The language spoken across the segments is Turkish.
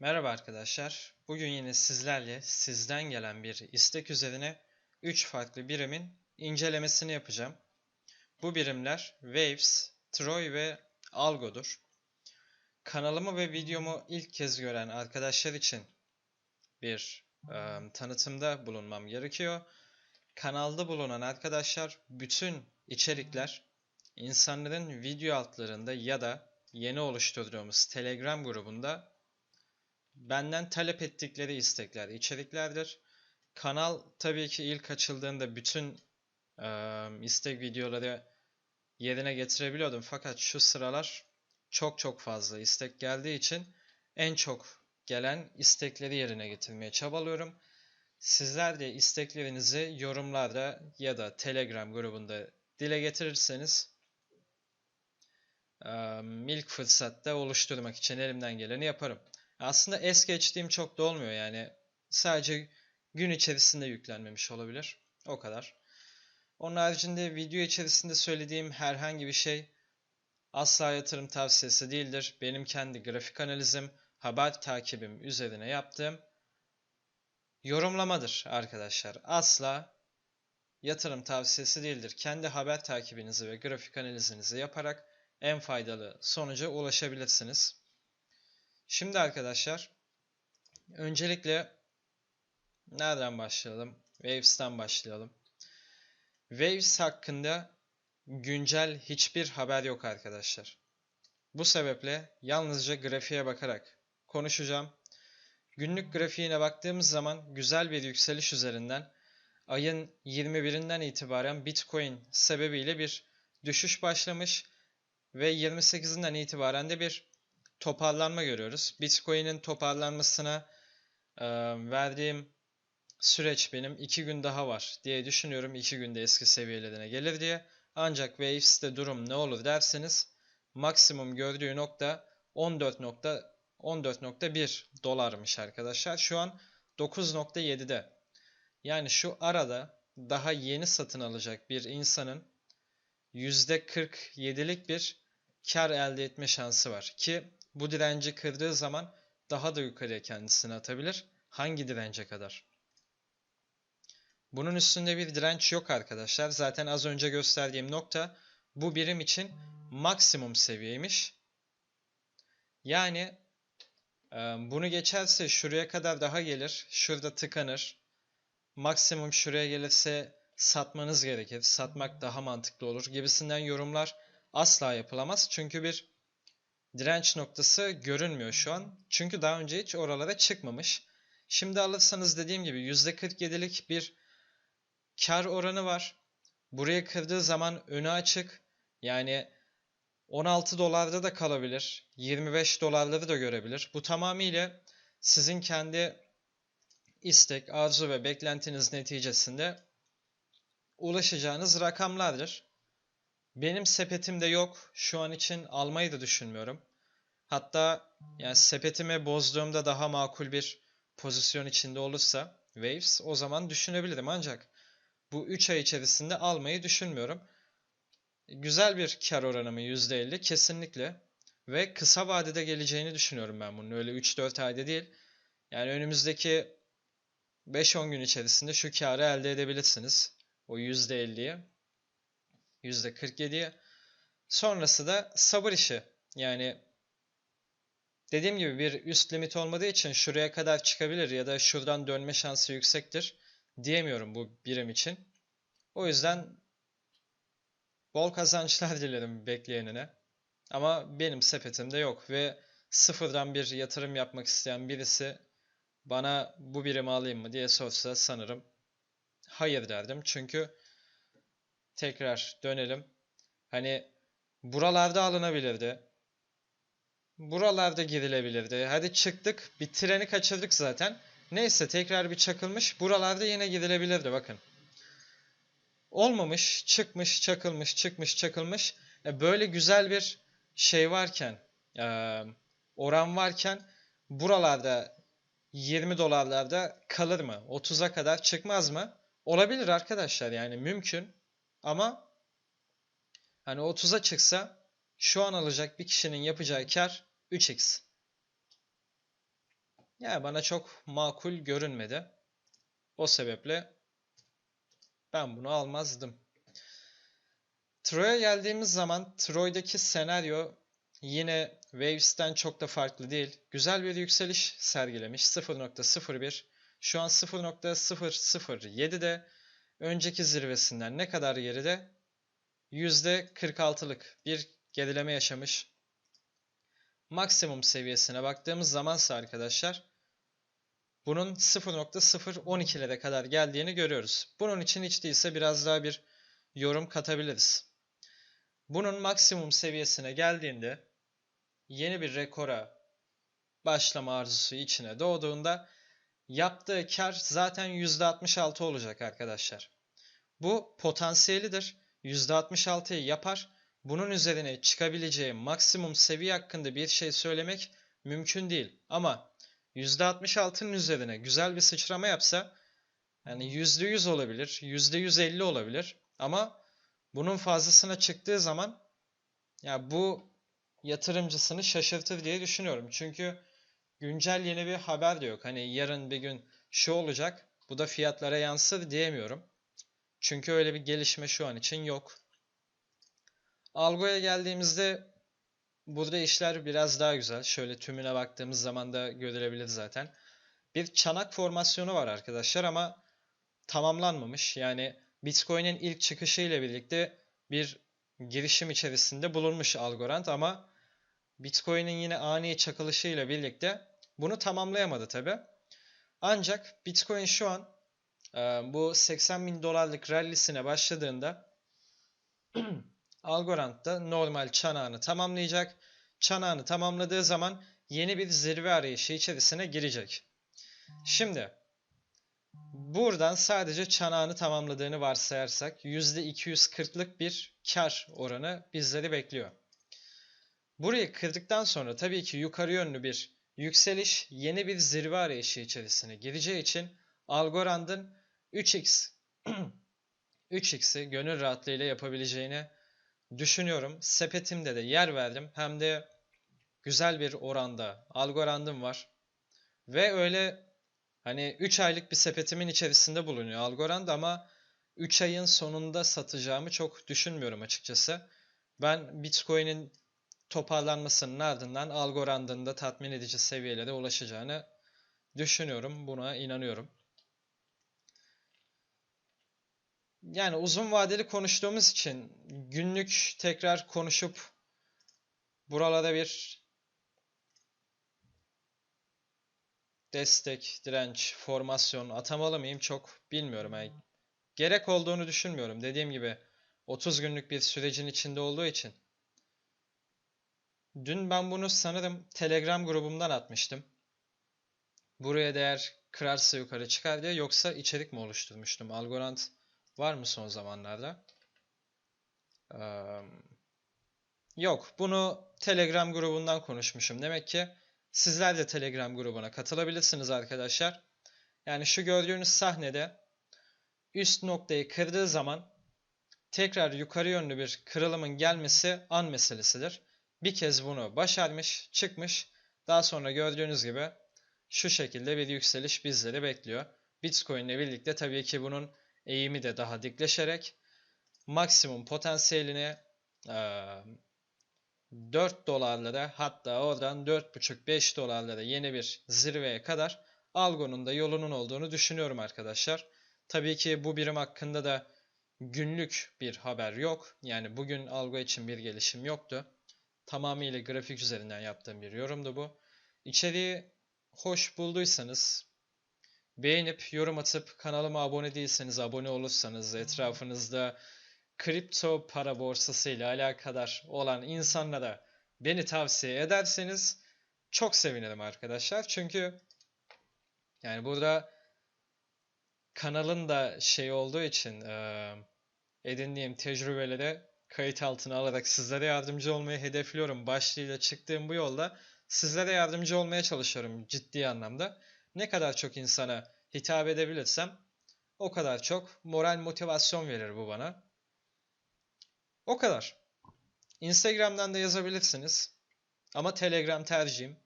Merhaba arkadaşlar. Bugün yine sizlerle sizden gelen bir istek üzerine 3 farklı birimin incelemesini yapacağım. Bu birimler Waves, Troy ve Algo'dur. Kanalımı ve videomu ilk kez gören arkadaşlar için bir e, tanıtımda bulunmam gerekiyor. Kanalda bulunan arkadaşlar bütün içerikler insanların video altlarında ya da yeni oluşturduğumuz Telegram grubunda benden talep ettikleri istekler, içeriklerdir. Kanal tabii ki ilk açıldığında bütün eee, istek videoları yerine getirebiliyordum. Fakat şu sıralar çok çok fazla istek geldiği için en çok gelen istekleri yerine getirmeye çabalıyorum. Sizler de isteklerinizi yorumlarda ya da Telegram grubunda dile getirirseniz ilk fırsatta oluşturmak için elimden geleni yaparım. Aslında es geçtiğim çok da olmuyor yani. Sadece gün içerisinde yüklenmemiş olabilir. O kadar. Onun haricinde video içerisinde söylediğim herhangi bir şey asla yatırım tavsiyesi değildir. Benim kendi grafik analizim, haber takibim üzerine yaptığım yorumlamadır arkadaşlar. Asla yatırım tavsiyesi değildir. Kendi haber takibinizi ve grafik analizinizi yaparak en faydalı sonuca ulaşabilirsiniz. Şimdi arkadaşlar öncelikle nereden başlayalım? Waves'ten başlayalım. Waves hakkında güncel hiçbir haber yok arkadaşlar. Bu sebeple yalnızca grafiğe bakarak konuşacağım. Günlük grafiğine baktığımız zaman güzel bir yükseliş üzerinden ayın 21'inden itibaren Bitcoin sebebiyle bir düşüş başlamış ve 28'inden itibaren de bir toparlanma görüyoruz. Bitcoin'in toparlanmasına e, verdiğim süreç benim 2 gün daha var diye düşünüyorum. 2 günde eski seviyelerine gelir diye. Ancak Waves'te durum ne olur derseniz maksimum gördüğü nokta 14.14.1 dolarmış arkadaşlar. Şu an 9.7'de. Yani şu arada daha yeni satın alacak bir insanın %47'lik bir kar elde etme şansı var ki bu direnci kırdığı zaman daha da yukarıya kendisini atabilir. Hangi dirence kadar? Bunun üstünde bir direnç yok arkadaşlar. Zaten az önce gösterdiğim nokta bu birim için maksimum seviyeymiş. Yani e, bunu geçerse şuraya kadar daha gelir. Şurada tıkanır. Maksimum şuraya gelirse satmanız gerekir. Satmak daha mantıklı olur gibisinden yorumlar asla yapılamaz. Çünkü bir direnç noktası görünmüyor şu an. Çünkü daha önce hiç oralara çıkmamış. Şimdi alırsanız dediğim gibi %47'lik bir kar oranı var. Buraya kırdığı zaman önü açık. Yani 16 dolarda da kalabilir. 25 dolarları da görebilir. Bu tamamıyla sizin kendi istek, arzu ve beklentiniz neticesinde ulaşacağınız rakamlardır. Benim sepetimde yok. Şu an için almayı da düşünmüyorum. Hatta yani sepetimi bozduğumda daha makul bir pozisyon içinde olursa Waves o zaman düşünebilirim ancak bu 3 ay içerisinde almayı düşünmüyorum. Güzel bir kar oranı mı %50 kesinlikle ve kısa vadede geleceğini düşünüyorum ben bunun öyle 3-4 ayda değil. Yani önümüzdeki 5-10 gün içerisinde şu karı elde edebilirsiniz. O %50'ye. %47'ye. Sonrası da sabır işi. Yani dediğim gibi bir üst limit olmadığı için şuraya kadar çıkabilir ya da şuradan dönme şansı yüksektir diyemiyorum bu birim için. O yüzden bol kazançlar dilerim bekleyenine. Ama benim sepetimde yok ve sıfırdan bir yatırım yapmak isteyen birisi bana bu birimi alayım mı diye sorsa sanırım hayır derdim. Çünkü tekrar dönelim. Hani buralarda alınabilirdi. Buralarda girilebilirdi. Hadi çıktık. Bir treni kaçırdık zaten. Neyse tekrar bir çakılmış. Buralarda yine gidilebilirdi bakın. Olmamış, çıkmış, çakılmış, çıkmış, çakılmış. E böyle güzel bir şey varken, e, oran varken buralarda 20 dolarlarda kalır mı? 30'a kadar çıkmaz mı? Olabilir arkadaşlar yani mümkün. Ama hani 30'a çıksa şu an alacak bir kişinin yapacağı kar 3x. Yani bana çok makul görünmedi. O sebeple ben bunu almazdım. Troy'a geldiğimiz zaman Troy'daki senaryo yine Waves'ten çok da farklı değil. Güzel bir yükseliş sergilemiş. 0.01. Şu an 0.007'de önceki zirvesinden ne kadar geride? %46'lık bir gerileme yaşamış. Maksimum seviyesine baktığımız zamansa arkadaşlar bunun 0.012'lere kadar geldiğini görüyoruz. Bunun için hiç değilse biraz daha bir yorum katabiliriz. Bunun maksimum seviyesine geldiğinde yeni bir rekora başlama arzusu içine doğduğunda yaptığı kar zaten %66 olacak arkadaşlar. Bu potansiyelidir. %66'yı yapar. Bunun üzerine çıkabileceği maksimum seviye hakkında bir şey söylemek mümkün değil. Ama %66'nın üzerine güzel bir sıçrama yapsa yani %100 olabilir, %150 olabilir. Ama bunun fazlasına çıktığı zaman ya bu yatırımcısını şaşırtır diye düşünüyorum. Çünkü güncel yeni bir haber de yok. Hani yarın bir gün şu olacak, bu da fiyatlara yansır diyemiyorum. Çünkü öyle bir gelişme şu an için yok. Algo'ya geldiğimizde burada işler biraz daha güzel. Şöyle tümüne baktığımız zaman da görülebilir zaten. Bir çanak formasyonu var arkadaşlar ama tamamlanmamış. Yani Bitcoin'in ilk çıkışı ile birlikte bir girişim içerisinde bulunmuş Algorand ama Bitcoin'in yine ani çakılışı ile birlikte bunu tamamlayamadı tabi. Ancak Bitcoin şu an e, bu 80 bin dolarlık rallisine başladığında Algorand da normal çanağını tamamlayacak. Çanağını tamamladığı zaman yeni bir zirve arayışı içerisine girecek. Şimdi buradan sadece çanağını tamamladığını varsayarsak %240'lık bir kar oranı bizleri bekliyor. Burayı kırdıktan sonra tabii ki yukarı yönlü bir yükseliş yeni bir zirve arayışı içerisine gireceği için Algorand'ın 3x 3x'i gönül rahatlığıyla yapabileceğini düşünüyorum. Sepetimde de yer verdim. Hem de güzel bir oranda Algorand'ım var. Ve öyle hani 3 aylık bir sepetimin içerisinde bulunuyor Algorand ama 3 ayın sonunda satacağımı çok düşünmüyorum açıkçası. Ben Bitcoin'in toparlanmasının ardından Algorand'ın da tatmin edici seviyelere ulaşacağını düşünüyorum. Buna inanıyorum. Yani uzun vadeli konuştuğumuz için günlük tekrar konuşup buralarda bir destek, direnç, formasyon atamalı mıyım çok bilmiyorum. Yani gerek olduğunu düşünmüyorum. Dediğim gibi 30 günlük bir sürecin içinde olduğu için. Dün ben bunu sanırım Telegram grubumdan atmıştım. Buraya değer kırarsa yukarı çıkar diye yoksa içerik mi oluşturmuştum? Algorand var mı son zamanlarda? Ee, yok. Bunu Telegram grubundan konuşmuşum. Demek ki sizler de Telegram grubuna katılabilirsiniz arkadaşlar. Yani şu gördüğünüz sahnede üst noktayı kırdığı zaman tekrar yukarı yönlü bir kırılımın gelmesi an meselesidir. Bir kez bunu başarmış, çıkmış. Daha sonra gördüğünüz gibi şu şekilde bir yükseliş bizleri bekliyor. Bitcoin ile birlikte tabii ki bunun eğimi de daha dikleşerek maksimum potansiyelini e, 4 dolarlara hatta oradan 4,5-5 dolarlara yeni bir zirveye kadar Algo'nun da yolunun olduğunu düşünüyorum arkadaşlar. Tabii ki bu birim hakkında da günlük bir haber yok. Yani bugün Algo için bir gelişim yoktu. Tamamıyla grafik üzerinden yaptığım bir yorumdu bu. İçeriği hoş bulduysanız beğenip yorum atıp kanalıma abone değilseniz abone olursanız etrafınızda kripto para borsası ile alakadar olan insanlara beni tavsiye ederseniz çok sevinirim arkadaşlar. Çünkü yani burada kanalın da şey olduğu için edindiğim tecrübeleri kayıt altına alarak sizlere yardımcı olmayı hedefliyorum. Başlığıyla çıktığım bu yolda sizlere yardımcı olmaya çalışıyorum ciddi anlamda. Ne kadar çok insana hitap edebilirsem o kadar çok moral motivasyon verir bu bana. O kadar. Instagram'dan da yazabilirsiniz. Ama Telegram tercihim.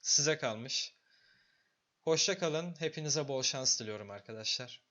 Size kalmış. Hoşça kalın. Hepinize bol şans diliyorum arkadaşlar.